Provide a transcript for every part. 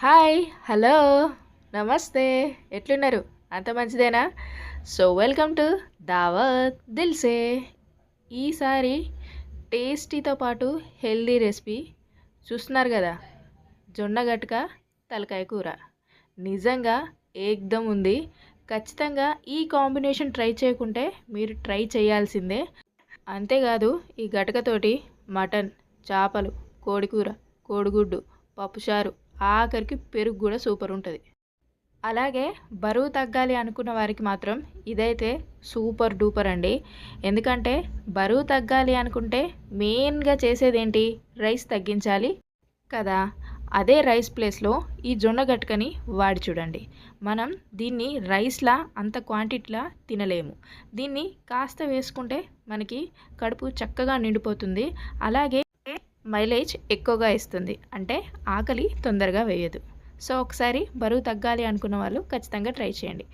Hi hello నమస్తే ఎట్లున్నారు? అంత మంచిదేనా? సో వెల్కమ్ టు దావత్ దిల్సే ఈసారి టేస్టీతో పాటు హెల్దీ రెసిపీ చూస్తున్నారు కదా? జొన్న గట్క తలకాయ కూర. నిజంగా ఏకదం ఉంది. ఖచ్చితంగా ఈ కాంబినేషన్ ట్రై చేయకుంటే మీరు ట్రై చేయాల్సిందే. అంతేకాదు ఈ గటకతోటి మటన్ చేపలు కోడికూర కోడిగుడ్డు పప్పుచారు ఆఖరికి పెరుగు కూడా సూపర్ ఉంటుంది. అలాగే బరువు తగ్గాలి అనుకున్న వారికి మాత్రం ఇదైతే సూపర్ డూపర్ అండి. ఎందుకంటే బరువు తగ్గాలి అనుకుంటే మెయిన్గా చేసేది ఏంటి రైస్ తగ్గించాలి కదా. అదే రైస్ ప్లేస్లో ఈ జొన్న గట్కని వాడి చూడండి. మనం దీన్ని రైస్లా అంత క్వాంటిటీలా తినలేము. దీన్ని కాస్త వేసుకుంటే మనకి కడుపు చక్కగా నిండిపోతుంది. అలాగే మైలేజ్ ఎక్కువగా ఇస్తుంది. అంటే ఆకలి తొందరగా వేయదు. సో ఒకసారి బరువు తగ్గాలి అనుకున్న వాళ్ళు ఖచ్చితంగా ట్రై చేయండి.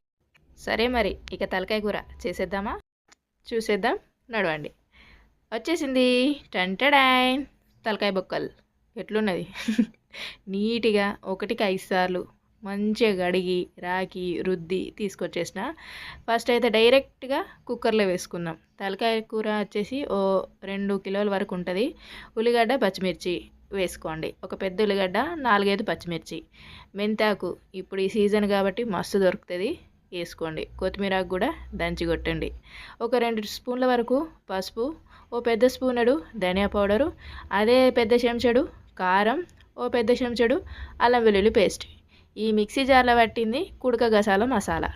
సరే మరి ఇక తలకాయ కూర చేసేద్దామా? చూసేద్దాం నడవండి. వచ్చేసింది. టంటడాయన్ తలకాయ బొక్కలు. ఎట్లున్నది? నీట్గా ఒకటికి ఐదు సార్లు. మంచిగా కడిగి రాకి రుద్ది తీసుకొచ్చేసిన. ఫస్ట్ అయితే డైరెక్ట్గా కుక్కర్లో వేసుకుందాం తలకాయ కూర వచ్చేసి ఓ రెండు కిలోల వరకు ఉంటుంది. ఉల్లిగడ్డ పచ్చిమిర్చి వేసుకోండి. ఒక పెద్ద ఉల్లిగడ్డ నాలుగైదు పచ్చిమిర్చి. మెంతాకు ఇప్పుడు ఈ సీజన్ కాబట్టి మస్తు దొరుకుతుంది. వేసుకోండి. కొత్తిమీరాకు కూడా దంచి కొట్టండి. ఒక రెండు స్పూన్ల వరకు పసుపు ఓ పెద్ద స్పూనడు ధనియా పౌడరు అదే పెద్ద చెంచడు కారం ఓ పెద్ద చెంచడు అల్లం వెల్లుల్లి పేస్ట్. ఈ మిక్సీ జార్లో పట్టింది కుడక గసాల మసాలా.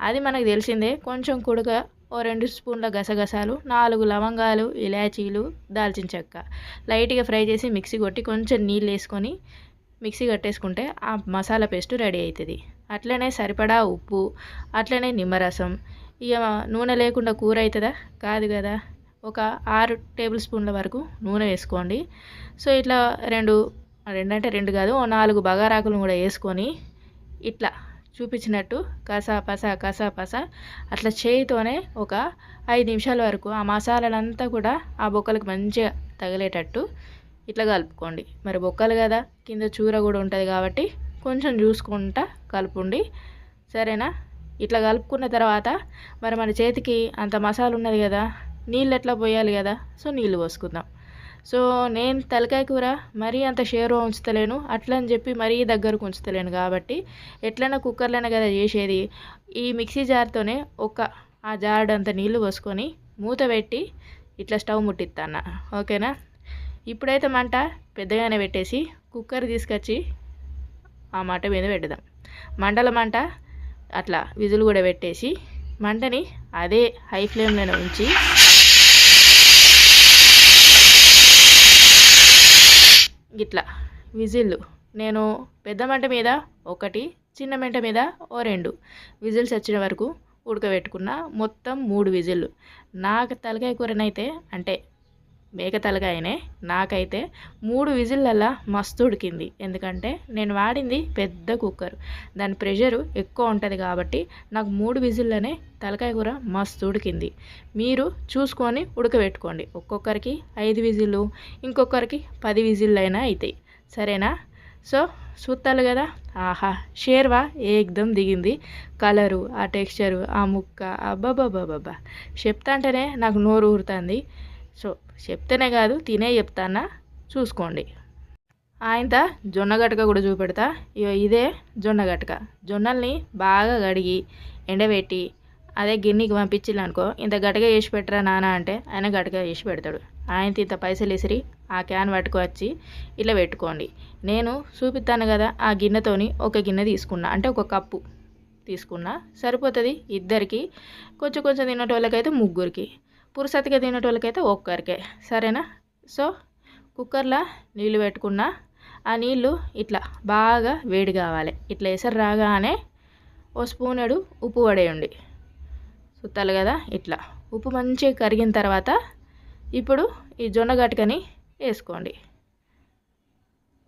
అది మనకు తెలిసిందే కొంచెం కుడక ఓ రెండు స్పూన్ల గసగసాలు నాలుగు లవంగాలు ఇలాచీలు దాల్చిన చెక్క. లైట్గా ఫ్రై చేసి మిక్సీ కొట్టి కొంచెం నీళ్ళు వేసుకొని మిక్సీ కట్టేసుకుంటే ఆ మసాలా పేస్ట్ రెడీ అవుతుంది. అట్లనే సరిపడా ఉప్పు అట్లనే నిమ్మరసం. ఇక నూనె లేకుండా కూర అవుతుందా? కాదు కదా. ఒక ఆరు టేబుల్ స్పూన్ల వరకు నూనె వేసుకోండి. సో ఇట్లా రెండు రెండంటే రెండు కాదు ఓ నాలుగు బగారాకులను కూడా వేసుకొని ఇట్లా చూపించినట్టు కసా పస కసా పస అట్లా చేయితోనే ఒక ఐదు నిమిషాల వరకు ఆ మసాలాలంతా కూడా ఆ బొక్కలకు మంచిగా తగిలేటట్టు ఇట్లా కలుపుకోండి. మరి బొక్కలు కదా కింద చూర కూడా ఉంటుంది కాబట్టి కొంచెం చూసుకుంటా కలుపుండి. సరేనా? ఇట్లా కలుపుకున్న తర్వాత మరి మన చేతికి అంత మసాలా ఉన్నది కదా నీళ్ళు ఎట్లా పోయాలి కదా సో నీళ్ళు పోసుకుందాం. సో నేను తలకాయ కూర మరీ అంత షేర్ ఉంచుతలేను. అట్లా అని చెప్పి మరీ దగ్గరకు ఉంచుతలేను కాబట్టి ఎట్లైనా కుక్కర్లోనే కదా చేసేది. ఈ మిక్సీ జార్తోనే ఒక ఆ జార్డంత నీళ్ళు పోసుకొని మూత పెట్టి ఇట్లా స్టవ్ ముట్టిస్తాను ఓకేనా? ఇప్పుడైతే మంట పెద్దగానే పెట్టేసి కుక్కర్ తీసుకొచ్చి ఆ మంట మీద పెడదాం. మంటల మంట అట్లా విజులు కూడా పెట్టేసి మంటని అదే హై ఫ్లేమ్లోనే ఉంచి ఇట్లా విజిల్లు. నేను పెద్ద మంట మీద ఒకటి చిన్న మంట మీద ఓ రెండు విజిల్స్ వచ్చిన వరకు ఉడకబెట్టుకున్న మొత్తం మూడు విజిల్లు. నాకు తలకాయ కూరనైతే అంటే మేక తలకాయనే నాకైతే మూడు విజిల్లల్లా మస్తు ఉడికింది. ఎందుకంటే నేను వాడింది పెద్ద కుక్కర్. దాని ప్రెషరు ఎక్కువ ఉంటుంది కాబట్టి నాకు మూడు విజిల్లనే తలకాయ కూర మస్తు ఉడికింది. మీరు చూసుకొని ఉడకబెట్టుకోండి. ఒక్కొక్కరికి ఐదు విజిల్లు ఇంకొకరికి పది విజిల్లు అయినా అవుతాయి సరేనా? సో చూస్తారు కదా? ఆహా షేర్వా ఏకదం దిగింది. కలరు ఆ టెక్స్చరు ఆ ముక్క అబ్బాబాబాబా చెప్తా అంటేనే నాకు నోరు ఊరుతుంది. సో చెప్తేనే కాదు తినే చెప్తానా? చూసుకోండి. ఆయంత జొన్న గటక కూడా చూపెడతా. ఇగో ఇదే జొన్న గటక. జొన్నల్ని బాగా కడిగి ఎండబెట్టి అదే గిన్నెకి పంపించిల్లు అనుకో ఇంత గటక వేసి పెట్టరా నాన్న అంటే ఆయన గటక వేసి పెడతాడు. ఆయన ఇంత పైసలు ఇసిరి ఆ క్యాన్ పట్టుకొచ్చి ఇట్లా పెట్టుకోండి. నేను చూపిస్తాను కదా ఆ గిన్నెతోని ఒక గిన్నె తీసుకున్నా. అంటే ఒక కప్పు తీసుకున్నా. సరిపోతుంది ఇద్దరికి. కొంచెం కొంచెం తినేటోళ్ళకైతే ముగ్గురికి. పురుసతిగా తినేటోళ్ళకైతే ఒక్కరికే. సరేనా? సో కుక్కర్లో నీళ్ళు పెట్టుకున్నా ఆ నీళ్ళు ఇట్లా బాగా వేడి కావాలి. ఇట్లా ఎసరు రాగానే ఓ స్పూనెడు ఉప్పు పడేయండి సుత్తాలి కదా ఇట్లా. ఉప్పు మంచిగా కరిగిన తర్వాత ఇప్పుడు ఈ జొన్న గట్కని వేసుకోండి.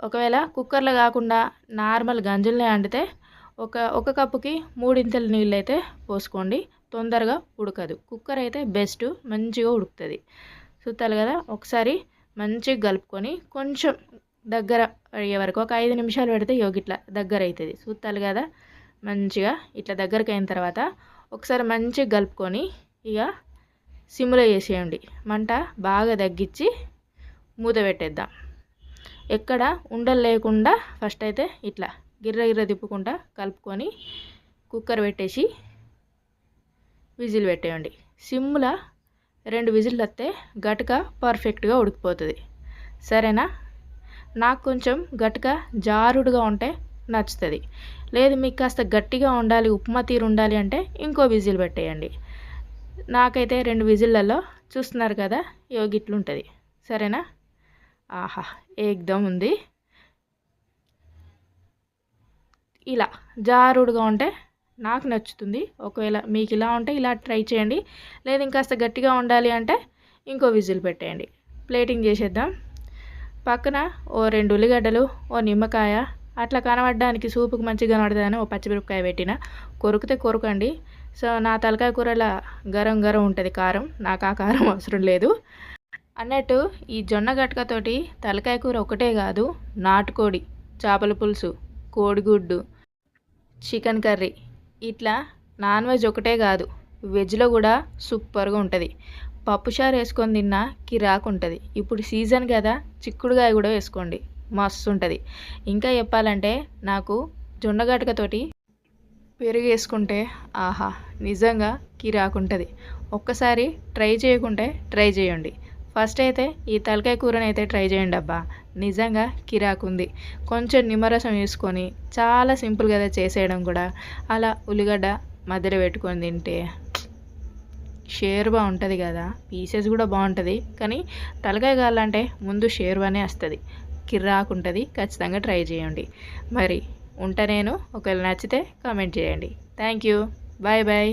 ఒకవేళ కుక్కర్లో కాకుండా నార్మల్ గంజులనే వండితే ఒక ఒక కప్పుకి మూడింతల నీళ్ళు అయితే పోసుకోండి. తొందరగా ఉడకదు. కుక్కర్ అయితే బెస్ట్ మంచిగా ఉడుకుతుంది. చూస్తారు కదా ఒకసారి మంచిగా కలుపుకొని కొంచెం దగ్గర అయ్యే వరకు ఒక ఐదు నిమిషాలు పెడితే యోగి ఇట్లా దగ్గర అవుతుంది చూస్తారు కదా మంచిగా ఇట్లా దగ్గరకు అయిన తర్వాత ఒకసారి మంచిగా కలుపుకొని ఇక సిమ్లో వేసేయండి మంట బాగా తగ్గించి మూత పెట్టేద్దాం. ఎక్కడ ఉండలు లేకుండా ఫస్ట్ అయితే ఇట్లా గిర్ర గిర్ర తిప్పుకుంటా కలుపుకొని కుక్కర్ పెట్టేసి విజిల్ పెట్టేయండి. సిమ్లో రెండు విజిల్ వస్తే గటుక పర్ఫెక్ట్గా ఉడికిపోతుంది. సరేనా? నాకు కొంచెం గట్టిగా జారుడుగా ఉంటే నచ్చుతుంది. లేదు మీకు కాస్త గట్టిగా ఉండాలి ఉప్మా తీరు ఉండాలి అంటే ఇంకో విజిల్ పెట్టేయండి. నాకైతే రెండు విజిల్లలో చూస్తున్నారు కదా యోగిట్లు ఉంటుంది. సరేనా? ఆహా ఏకదం ఉంది. ఇలా జారుడుగా ఉంటే నాకు నచ్చుతుంది. ఒకవేళ మీకు ఇలా ఉంటే ఇలా ట్రై చేయండి. లేదు ఇంకాస్త గట్టిగా ఉండాలి అంటే ఇంకో విజిల్ పెట్టేయండి. ప్లేటింగ్ చేసేద్దాం. పక్కన ఓ రెండు ఉల్లిగడ్డలు ఓ నిమ్మకాయ అట్లా కనబడడానికి సూపుకి మంచిగా కనబడుతుందని ఓ పచ్చిమిరపకాయ పెట్టిన. కొరికితే కొరకండి. సో నా తలకాయ కూరలా గరం గరం ఉంటుంది కారం. నాకు ఆ కారం అవసరం లేదు. అన్నట్టు ఈ జొన్న గట్కతోటి తలకాయ కూర ఒకటే కాదు నాటుకోడి చేపల పులుసు కోడిగుడ్డు చికెన్ కర్రీ ఇట్లా నాన్ వెజ్ ఒకటే కాదు వెజ్లో కూడా సూపర్గా ఉంటుంది. పప్పుచారు వేసుకొని తిన్నా కిరాకు ఉంటుంది. ఇప్పుడు సీజన్ కదా చిక్కుడుగాయ కూడా వేసుకోండి. మస్తు ఉంటుంది. ఇంకా చెప్పాలంటే నాకు జొన్న పెరుగు వేసుకుంటే ఆహా నిజంగా కిరాకు ఉంటుంది. ఒక్కసారి ట్రై చేయకుంటే ట్రై చేయండి. ఫస్ట్ అయితే ఈ తలకాయ కూరని అయితే ట్రై చేయండి అబ్బా. నిజంగా కిరాకు ఉంది కొంచెం నిమ్మరసం వేసుకొని చాలా సింపుల్ కదా చేసేయడం కూడా. అలా ఉల్లిగడ్డ మధ్యలో పెట్టుకొని తింటే షేర్వా ఉంటుంది కదా. పీసెస్ కూడా బాగుంటుంది. కానీ తలకాయ కావాలంటే ముందు షేర్వానే వస్తుంది. కిర్రాకు ఉంటుంది ఖచ్చితంగా ట్రై చేయండి. మరి ఉంటా నేను. ఒకవేళ నచ్చితే కామెంట్ చేయండి. Thank you bye bye.